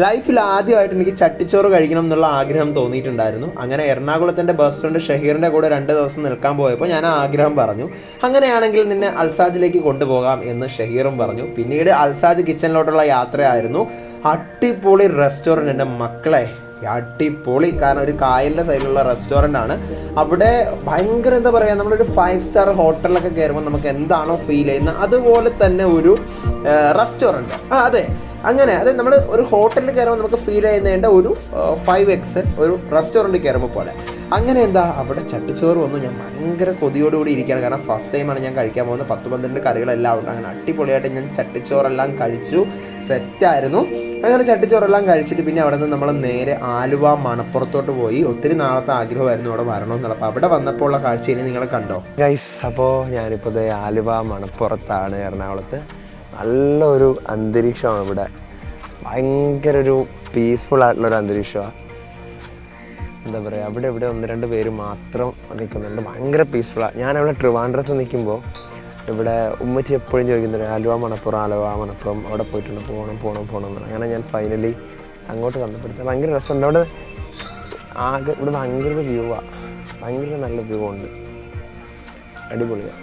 ലൈഫിൽ ആദ്യമായിട്ട് എനിക്ക് ചട്ടിച്ചോറ് കഴിക്കണം എന്നുള്ള ആഗ്രഹം തോന്നിയിട്ടുണ്ടായിരുന്നു. അങ്ങനെ എറണാകുളത്തിന്റെ ബസ് ഫ്രണ്ട് ഷഹീറിന്റെ കൂടെ രണ്ട് ദിവസം നിൽക്കാൻ പോയപ്പോൾ ഞാൻ ആഗ്രഹം പറഞ്ഞു. അങ്ങനെയാണെങ്കിൽ നിന്നെ അൽസാജിലേക്ക് കൊണ്ടുപോകാം എന്ന് ഷഹീറും പറഞ്ഞു. പിന്നീട് അൽസാദ് കിച്ചണിലോട്ടുള്ള യാത്രയായിരുന്നു. അട്ടിപ്പൊളി റെസ്റ്റോറന്റ് എന്റെ മക്കളെ. അടിപൊളി. കാരണം ഒരു കായലിന്റെ സൈഡിലുള്ള റെസ്റ്റോറന്റ് ആണ്. അവിടെ ഭയങ്കര എന്താ പറയുക നമ്മളൊരു ഫൈവ് സ്റ്റാർ ഹോട്ടലിലൊക്കെ കയറുമ്പോൾ നമുക്ക് എന്താണോ ഫീൽ ചെയ്യുന്നത് അതുപോലെ തന്നെ ഒരു റെസ്റ്റോറന്റ് ആ അതെ. അങ്ങനെ അതായത് നമ്മൾ ഒരു ഹോട്ടലിൽ കയറുമ്പോൾ നമുക്ക് ഫീൽ ചെയ്യുന്നതിന്റെ ഒരു ഫൈവ് എക്സ് ഒരു റെസ്റ്റോറന്റിൽ കയറുമ്പോൾ പോലെ. അങ്ങനെ എന്താ അവിടെ ചട്ടിച്ചോറ് വന്നു. ഞാൻ ഭയങ്കര കൊതിയോടുകൂടി ഇരിക്കുകയാണ്. കാരണം ഫസ്റ്റ് ടൈമാണ് ഞാൻ കഴിക്കാൻ പോകുന്നത്. പത്ത് പന്ത്രണ്ട് കറികളെല്ലാം ഉണ്ട് അങ്ങനെ അടിപൊളിയായിട്ട് ഞാൻ ചട്ടിച്ചോറെല്ലാം കഴിച്ചു. സെറ്റായിരുന്നു അങ്ങനെ ചട്ടിച്ചോറെല്ലാം കഴിച്ചിട്ട് പിന്നെ അവിടെ നിന്ന് നമ്മൾ നേരെ ആലുവ മണപ്പുറത്തോട്ട് പോയി. ഒത്തിരി നാളത്തെ ആഗ്രഹമായിരുന്നു അവിടെ വരണമെന്നുള്ളത് അപ്പോൾ അവിടെ വന്നപ്പോൾ ഉള്ള കാഴ്ച ഇനി നിങ്ങൾ കണ്ടോ? ഗൈസ് അപ്പോൾ ഞാനിപ്പോൾ ആലുവ മണപ്പുറത്താണ് എറണാകുളത്ത്. നല്ലൊരു അന്തരീക്ഷമാണ് ഇവിടെ. ഭയങ്കര ഒരു പീസ്ഫുൾ ആയിട്ടുള്ളൊരു അന്തരീക്ഷമാണ് എന്താ പറയുക അവിടെ ഇവിടെ ഒന്ന് രണ്ട് പേര് മാത്രം നിൽക്കുന്നുണ്ട് ഭയങ്കര പീസ്ഫുള്ളാണ് ഞാനവിടെ ട്രിവാൻഡ്രത്ത് നിൽക്കുമ്പോൾ ഇവിടെ ഉമ്മച്ചി എപ്പോഴും ചോദിക്കുന്നുണ്ട് ആലുവ മണപ്പുറം ആലുവ മണപ്പുറം അവിടെ പോയിട്ടുണ്ട്. പോകണം പോകണം പോകണം എന്ന്. അങ്ങനെ ഞാൻ ഫൈനലി അങ്ങോട്ട് കണ്ടപ്പോഴത്തെ ഭയങ്കര രസമുണ്ട്. അവിടെ ആകെ ഇവിടെ ഭയങ്കര വ്യൂ ആണ് ഭയങ്കര നല്ല വ്യൂ ഉണ്ട്. അടിപൊളിയാണ്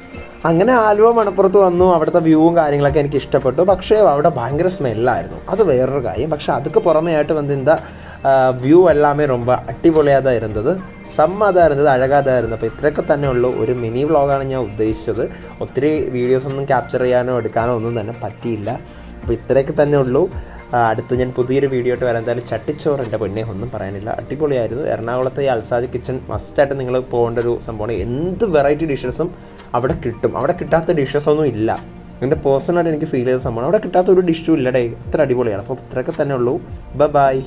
അങ്ങനെ ആലുവ മണപ്പുറത്ത് വന്നു. അവിടുത്തെ വ്യൂവും കാര്യങ്ങളൊക്കെ എനിക്ക് ഇഷ്ടപ്പെട്ടു. പക്ഷേ അവിടെ ഭയങ്കര സ്മെല്ലായിരുന്നു. അത് വേറൊരു കാര്യം. പക്ഷേ അതൊക്കെ പുറമെയായിട്ട് വന്ന് എന്താ വ്യൂ എല്ലാമേ രൊമ്പ അടിപൊളിயாக தான் இருந்தது ഇരുന്നത് അഴകാതെ ഇരുന്നത്. അപ്പോൾ ഇത്രയൊക്കെ തന്നെയുള്ള ഒരു മിനി വ്ളോഗാണ് ഞാൻ ഉദ്ദേശിച്ചത്. ഒത്തിരി വീഡിയോസ് ഒന്നും ക്യാപ്ചർ ചെയ്യാനോ എടുക്കാനോ ഒന്നും തന്നെ പറ്റിയില്ല. അപ്പോൾ ഇത്രയൊക്കെ തന്നെ ഉള്ളൂ. അടുത്ത് ഞാൻ പുതിയൊരു വീഡിയോ ആയിട്ട് വരാൻ എന്തായാലും ചട്ടിച്ചോറ് എന്റെ പൊന്നെ ഒന്നും പറയാനില്ല. അടിപൊളിയായിരുന്നു. എറണാകുളത്തെ ഈ അൽസാജ് കിച്ചൺ മസ്റ്റായിട്ട് നിങ്ങൾ പോകേണ്ട ഒരു സംഭവമാണ്. എന്ത് വെറൈറ്റി ഡിഷസും അവിടെ കിട്ടും. അവിടെ കിട്ടാത്ത ഡിഷസ് ഒന്നും ഇല്ല. എന്റെ പേഴ്സണലായിട്ട് എനിക്ക് ഫീൽ ചെയ്ത സംഭവമാണ്. അവിടെ കിട്ടാത്ത ഒരു ഡിഷും ഇല്ലടേ അത്ര അടിപൊളിയാണ്. അപ്പോൾ ഇത്രയൊക്കെ തന്നെ ഉള്ളൂ. ബ ബായ്